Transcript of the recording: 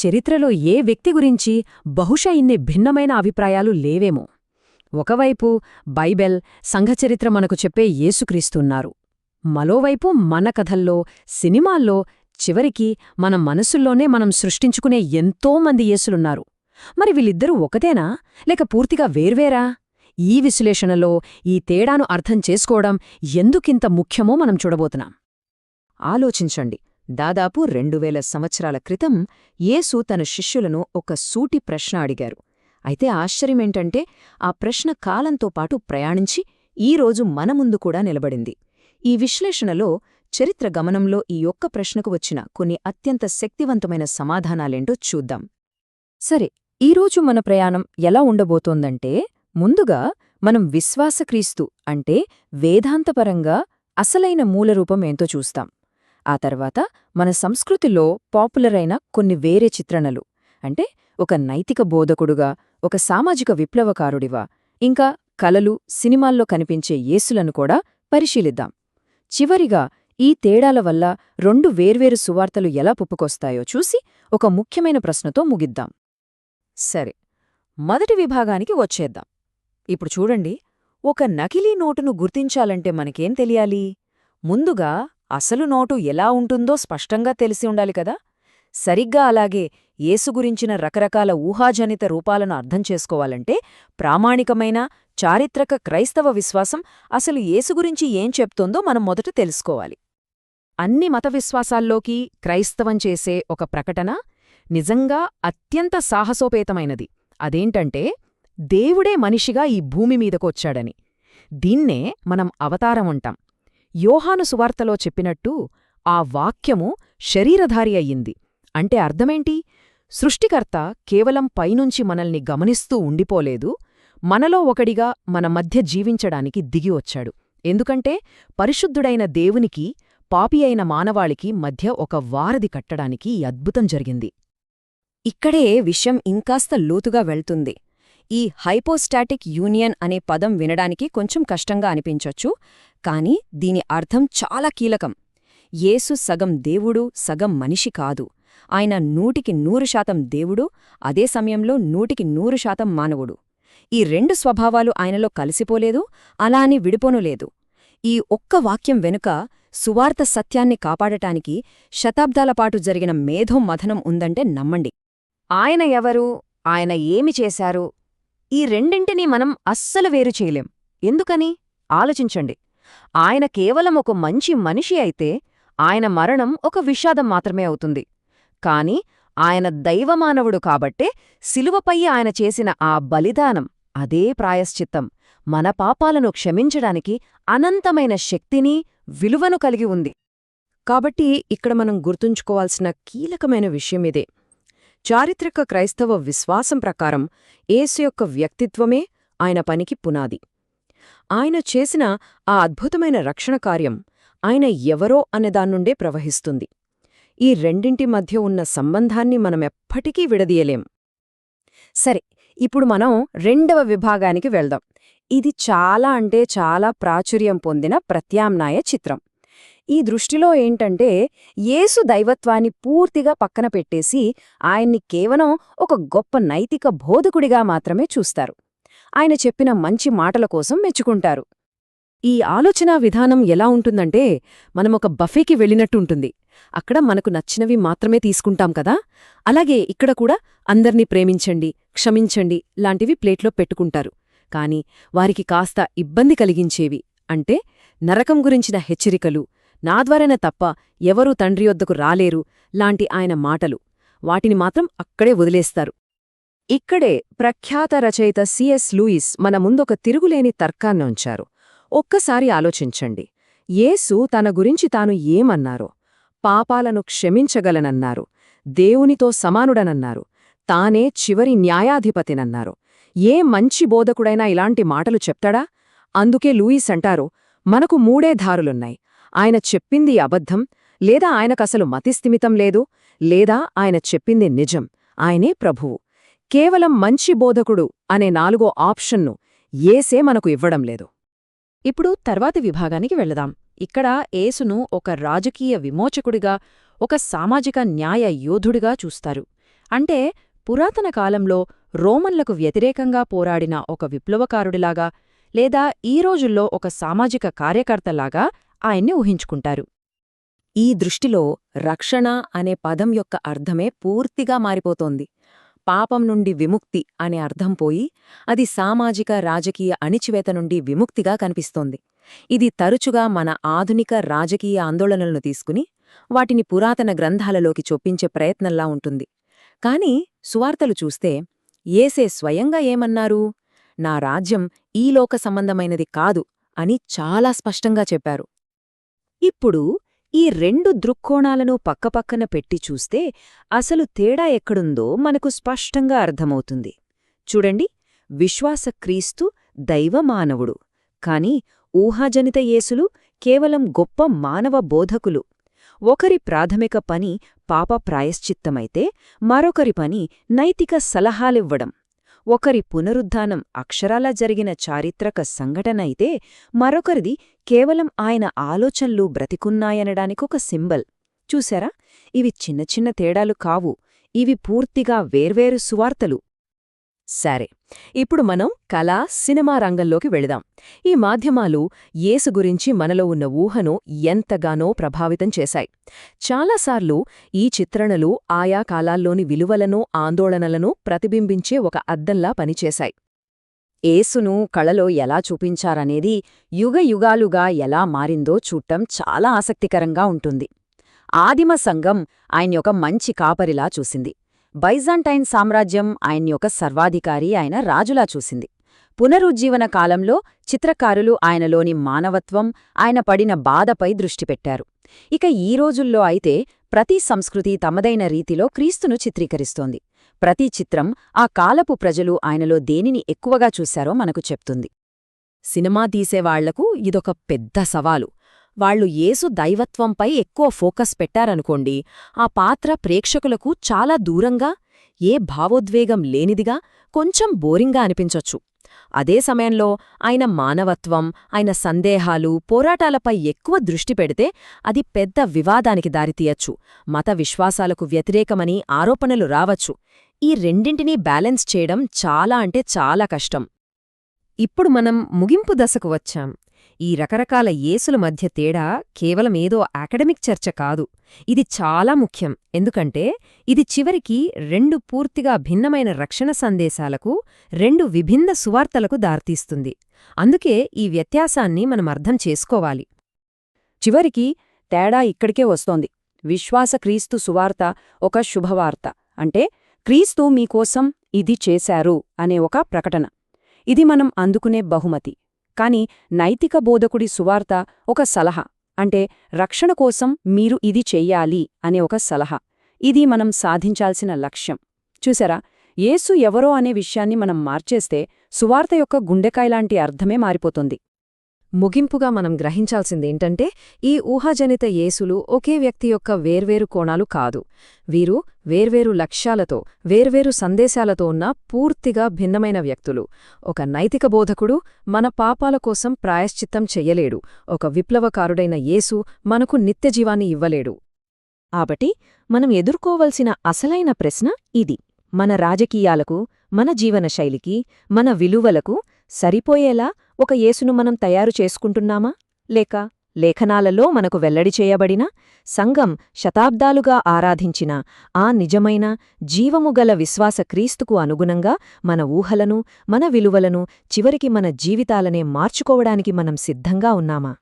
చరిత్రలో ఏ వ్యక్తి గురించి బహుశా ఇన్ని భిన్నమైన అభిప్రాయాలు లేవేమో. ఒకవైపు బైబెల్ సంఘచరిత్ర మనకు చెప్పే యేసుక్రీస్తున్నారు. మరోవైపు మన కథల్లో సినిమాల్లో చివరికి మన మనసుల్లోనే మనం సృష్టించుకునే ఎంతోమంది యేసులున్నారు. మరి వీళ్ళిద్దరూ ఒకతేనా లేక పూర్తిగా వేర్వేరా? ఈ విశ్లేషణలో ఈ తేడాను అర్థం చేసుకోవడం ఎందుకింత ముఖ్యమో మనం చూడబోతున్నాం. ఆలోచించండి. దాదాపు రెండు వేల సంవత్సరాల క్రితం యేసు తన శిష్యులను ఒక సూటి ప్రశ్న అడిగారు. అయితే ఆశ్చర్యమేంటంటే ఆ ప్రశ్న కాలంతో పాటు ప్రయాణించి ఈరోజు మన ముందు కూడా నిలబడింది. ఈ విశ్లేషణలో చరిత్ర గమనంలో ఈ ఒక్క ప్రశ్నకు వచ్చిన కొన్ని అత్యంత శక్తివంతమైన సమాధానాలేంటో చూద్దాం. సరే ఈరోజు మన ప్రయాణం ఎలా ఉండబోతోందంటే ముందుగా మనం విశ్వాసక్రీస్తు అంటే వేదాంతపరంగా అసలైన మూలరూపం ఏంతో చూస్తాం. ఆ తర్వాత మన సంస్కృతిలో పాపులర్ అయిన కొన్ని వేరే చిత్రణలు. అంటే ఒక నైతిక బోధకుడుగా ఒక సామాజిక విప్లవకారుడివా ఇంకా కలలు సినిమాల్లో కనిపించే యేసులను కూడా పరిశీలిద్దాం. చివరిగా ఈ తేడాల వల్ల రెండు వేర్వేరు సువార్తలు ఎలా పుప్పుకొస్తాయో చూసి ఒక ముఖ్యమైన ప్రశ్నతో ముగిద్దాం. సరే మొదటి విభాగానికి వచ్చేద్దాం. ఇప్పుడు చూడండి ఒక నకిలీ నోటును గుర్తించాలంటే మనకేం తెలియాలి? ముందుగా అసలు నోటు ఎలా ఉంటుందో స్పష్టంగా తెలిసి ఉండాలి కదా? సరిగ్గా అలాగే యేసు గురించిన రకరకాల ఊహాజనిత రూపాలను అర్థం చేసుకోవాలంటే ప్రామాణికమైన చారిత్రక క్రైస్తవ విశ్వాసం అసలు యేసు గురించి ఏం చెప్తోందో మనం మొదట తెలుసుకోవాలి. అన్ని మత విశ్వాసాల్లోకి క్రైస్తవం చేసే ఒక ప్రకటన నిజంగా అత్యంత సాహసోపేతమైనది. అదేంటంటే దేవుడే మనిషిగా ఈ భూమి మీదకొచ్చాడని. దీన్నే మనం అవతారమంటాం యోహాను సువార్తలో చెప్పినట్టు ఆ వాక్యము శరీరధారి అయ్యింది. అంటే అర్థమేంటి? సృష్టికర్త కేవలం పైనుంచి మనల్ని గమనిస్తూ ఉండిపోలేదు. మనలో ఒకడిగా మన మధ్య జీవించడానికి దిగివచ్చాడు ఎందుకంటే పరిశుద్ధుడైన దేవునికి పాపి అయిన మానవాళికి మధ్య ఒక వారధి కట్టడానికి ఈ అద్భుతం జరిగింది. ఇక్కడే విషయం ఇంకాస్త లోతుగా వెళ్తుంది. ఈ హైపోస్టాటిక్ యూనియన్ అనే పదం వినడానికి కొంచెం కష్టంగా అనిపించొచ్చు కాని దీని అర్థం చాలా కీలకం. యేసు సగం దేవుడు సగం మనిషి కాదు. ఆయన నూటికి నూరు శాతం దేవుడు అదే సమయంలో నూటికి నూరు శాతం మానవుడు. ఈ రెండు స్వభావాలు ఆయనలో కలిసిపోలేదు అలా అని విడిపోనులేదు. ఈ ఒక్క వాక్యం వెనుక సువార్త సత్యాన్ని కాపాడటానికి శతాబ్దాలపాటు జరిగిన మేధో మథనం ఉందంటే నమ్మండి. ఆయన ఎవరు? ఆయన ఏమి చేశారు? ఈ రెండింటినీ మనం అస్సలు వేరు చేయలేం. ఎందుకని? ఆలోచించండి. ఆయన కేవలం ఒక మంచి మనిషి అయితే ఆయన మరణం ఒక విషాదం మాత్రమే అవుతుంది. కాని ఆయన దైవమానవుడు కాబట్టే శిలువపై ఆయన చేసిన ఆ బలిదానం అదే ప్రాయశ్చిత్తం. మన పాపాలను క్షమించడానికి అనంతమైన శక్తిని విలువను కలిగి ఉంది. కాబట్టి ఇక్కడ మనం గుర్తుంచుకోవాల్సిన కీలకమైన విషయమిదే చారిత్రక క్రైస్తవ విశ్వాసం ప్రకారం ఏసు యొక్క వ్యక్తిత్వమే ఆయన పనికి పునాది. ఆయన చేసిన ఆ అద్భుతమైన రక్షణ కార్యం ఆయన ఎవరో అనేదాన్నుండే ప్రవహిస్తుంది. ఈ రెండింటి మధ్య ఉన్న సంబంధాన్ని మనమెప్పటికీ విడదీయలేం. సరే ఇప్పుడు మనం రెండవ విభాగానికి వెళ్దాం. ఇది చాలా అంటే చాలా ప్రాచుర్యం పొందిన ప్రత్యామ్నాయ చిత్రం. ఈ దృష్టిలో ఏంటంటే యేసు దైవత్వాన్ని పూర్తిగా పక్కన పెట్టేసి ఆయన్ని కేవలం ఒక గొప్ప నైతిక బోధకుడిగా మాత్రమే చూస్తారు. ఆయన చెప్పిన మంచి మాటల కోసం మెచ్చుకుంటారు. ఈ ఆలోచనా విధానం ఎలా ఉంటుందంటే మనమొక బఫేకి వెళ్ళినట్టుంటుంది అక్కడ మనకు నచ్చినవి మాత్రమే తీసుకుంటాం కదా? అలాగే ఇక్కడ కూడా అందర్నీ ప్రేమించండి క్షమించండి లాంటివి ప్లేట్లో పెట్టుకుంటారు. కాని వారికి కాస్త ఇబ్బంది కలిగించేవి అంటే నరకం గురించిన హెచ్చరికలు నా ద్వారానే తప్ప ఎవరూ తండ్రి వద్దకు రాలేరు లాంటి ఆయన మాటలు. వాటిని మాత్రం అక్కడే వదిలేస్తారు. ఇక్కడే ప్రఖ్యాత రచయిత సిఎస్ లూయిస్ మన ముందొక తిరుగులేని తర్కాన్నుంచారు ఒక్కసారి ఆలోచించండి. యేసు తన గురించి తాను ఏమన్నారో పాపాలను క్షమించగలనన్నారు దేవునితో సమానుడనన్నారు తానే చివరి న్యాయాధిపతినన్నారు. ఏ మంచి బోధకుడైనా ఇలాంటి మాటలు చెప్తాడా? అందుకే లూయిస్ అంటారు మనకు మూడే ధారులున్నాయి. ఆయన చెప్పింది అబద్ధం లేదా ఆయనకసలు మతిస్థిమితం లేదు లేదా ఆయన చెప్పింది నిజం. ఆయనే ప్రభువు. కేవలం మంచి బోధకుడు అనే నాలుగో ఆప్షన్ను ఏసే మనకు ఇవ్వడం లేదు. ఇప్పుడు తర్వాతి విభాగానికి వెళదాం. ఇక్కడ ఏసును ఒక రాజకీయ విమోచకుడిగా ఒక సామాజిక న్యాయ యోధుడిగా చూస్తారు. అంటే పురాతన కాలంలో రోమన్లకు వ్యతిరేకంగా పోరాడిన ఒక విప్లవకారుడిలాగా లేదా ఈ రోజుల్లో ఒక సామాజిక కార్యకర్తలాగా ఆయన్ని ఊహించుకుంటారు. ఈ దృష్టిలో రక్షణ అనే పదం యొక్క అర్థమే పూర్తిగా మారిపోతోంది. పాపం నుండి విముక్తి అనే అర్థం పోయి అది సామాజిక రాజకీయ అణిచివేత నుండి విముక్తిగా కనిపిస్తోంది. ఇది తరచుగా మన ఆధునిక రాజకీయ ఆందోళనలను తీసుకుని వాటిని పురాతన గ్రంథాలలోకి చొప్పించే ప్రయత్నంలా ఉంటుంది. కాని సువార్తలు చూస్తే ఏసే స్వయంగా ఏమన్నారు? నా రాజ్యం ఈలోక సంబంధమైనది కాదు అని చాలా స్పష్టంగా చెప్పారు. ఇప్పుడు ఈ రెండు దృక్కోణాలను పక్కపక్కన పెట్టి చూస్తే అసలు తేడా ఎక్కడుందో మనకు స్పష్టంగా అర్థమవుతుంది. చూడండి విశ్వాస క్రీస్తు దైవమానవుడు. కాని ఊహాజనిత యేసులు కేవలం గొప్ప మానవ బోధకులు. ఒకరి ప్రాథమిక పని పాప ప్రాయశ్చిత్తమైతే మరొకరి పని నైతిక సలహాలివ్వడం. ఒకరి పునరుద్ధానం అక్షరాలా జరిగిన చారిత్రక సంఘటన అయితే మరొకరిది కేవలం ఆయన ఆలోచనలు బ్రతికున్నాయనడానికొక సింబల్. చూశారా? ఇవి చిన్న చిన్న తేడాలు కావు. ఇవి పూర్తిగా వేర్వేరు సువార్తలు. సరే ఇప్పుడు మనం కళా సినిమా రంగంలోకి వెళదాం. ఈ మాధ్యమాలు యేసు గురించి మనలో ఉన్న ఊహను ఎంతగానో ప్రభావితం చేశాయి. చాలాసార్లు ఈ చిత్రణలు ఆయా కాలాల్లోని విలువలను ఆందోళనలను ప్రతిబింబించే ఒక అద్దంలా పనిచేశాయి. ఏసును కళలో ఎలా చూపించారనేది యుగయుగాలుగా ఎలా మారిందో చూడటం చాలా ఆసక్తికరంగా ఉంటుంది. ఆదిమ సంఘం ఆయన యొక్క మంచి కాపరిలా చూసింది. బైజాంటైన్ సామ్రాజ్యం ఆయన్ని ఒక సర్వాధికారి ఆయన రాజులా చూసింది. పునరుజ్జీవన కాలంలో చిత్రకారులు ఆయనలోని మానవత్వం ఆయన పడిన బాధపై దృష్టిపెట్టారు ఇక ఈ రోజుల్లో అయితే ప్రతి సంస్కృతి తమదైన రీతిలో క్రీస్తును చిత్రీకరిస్తోంది. ప్రతి చిత్రం ఆ కాలపు ప్రజలు ఆయనలో దేనిని ఎక్కువగా చూశారో మనకు చెప్తుంది. సినిమా తీసేవాళ్ళకు ఇదొక పెద్ద సవాలు. వాళ్ళు యేసు దైవత్వంపై ఎక్కువ ఫోకస్ పెట్టారనుకోండి ఆ పాత్ర ప్రేక్షకులకు చాలా దూరంగా ఏ భావోద్వేగం లేనిదిగా కొంచెం బోరింగా అనిపించొచ్చు. అదే సమయంలో ఆయన మానవత్వం ఆయన సందేహాలు పోరాటాలపై ఎక్కువ దృష్టి పెడితే అది పెద్ద వివాదానికి దారితీయచ్చు మత విశ్వాసాలకు వ్యతిరేకమని ఆరోపణలు రావచ్చు. ఈ రెండింటినీ బ్యాలెన్స్ చేయడం చాలా అంటే చాలా కష్టం. ఇప్పుడు మనం ముగింపు దశకు వచ్చాం. ఈ రకరకాల ఏసుల మధ్య తేడా కేవలమేదో అకాడమిక్ చర్చ కాదు. ఇది చాలా ముఖ్యం. ఎందుకంటే ఇది చివరికి రెండు పూర్తిగా భిన్నమైన రక్షణ సందేశాలకు రెండు విభిన్న సువార్తలకు దారితీస్తుంది. అందుకే ఈ వ్యత్యాసాన్ని మనం అర్థం చేసుకోవాలి. చివరికి తేడా ఇక్కడికే వస్తోంది. విశ్వాస క్రీస్తు సువార్త ఒక శుభవార్త. అంటే క్రీస్తు మీకోసం ఇది చేశారు అనే ఒక ప్రకటన. ఇది మనం అందుకునే బహుమతి. కాని నైతిక బోధకుడి సువార్త ఒక సలహా. అంటే రక్షణ కోసం మీరు ఇది చెయ్యాలి అనే ఒక సలహా. ఇది మనం సాధించాల్సిన లక్ష్యం. చూసారా యేసు ఎవరో అనే విషయాన్ని మనం మార్చేస్తే సువార్త యొక్క గుండెకాయలాంటి అర్థమే మారిపోతుంది. ముగింపుగా మనం గ్రహించాల్సిందేంటంటే ఈ ఊహాజనిత యేసులు ఒకే వ్యక్తి యొక్క వేర్వేరు కోణాలు కాదు. వీరు వేర్వేరు లక్ష్యాలతో వేర్వేరు సందేశాలతో ఉన్న పూర్తిగా భిన్నమైన వ్యక్తులు. ఒక నైతిక బోధకుడు మన పాపాల కోసం ప్రాయశ్చిత్తం చెయ్యలేడు. ఒక విప్లవకారుడైన యేసు మనకు నిత్యజీవాన్ని ఇవ్వలేడు. కాబట్టి మనం ఎదుర్కోవలసిన అసలైన ప్రశ్న ఇది. మన రాజకీయాలకు మన జీవనశైలికి మన విలువలకు సరిపోయేలా ఒక యేసును మనం తయారు చేసుకుంటున్నామా? లేక లేఖనాలలో మనకు వెల్లడి చేయబడిన సంఘం శతాబ్దాలుగా ఆరాధించిన ఆ నిజమైన జీవముగల విశ్వాస క్రీస్తుకు అనుగుణంగా మన ఊహలను మన విలువలను చివరికి మన జీవితాలనే మార్చుకోవడానికి మనం సిద్ధంగా ఉన్నామా?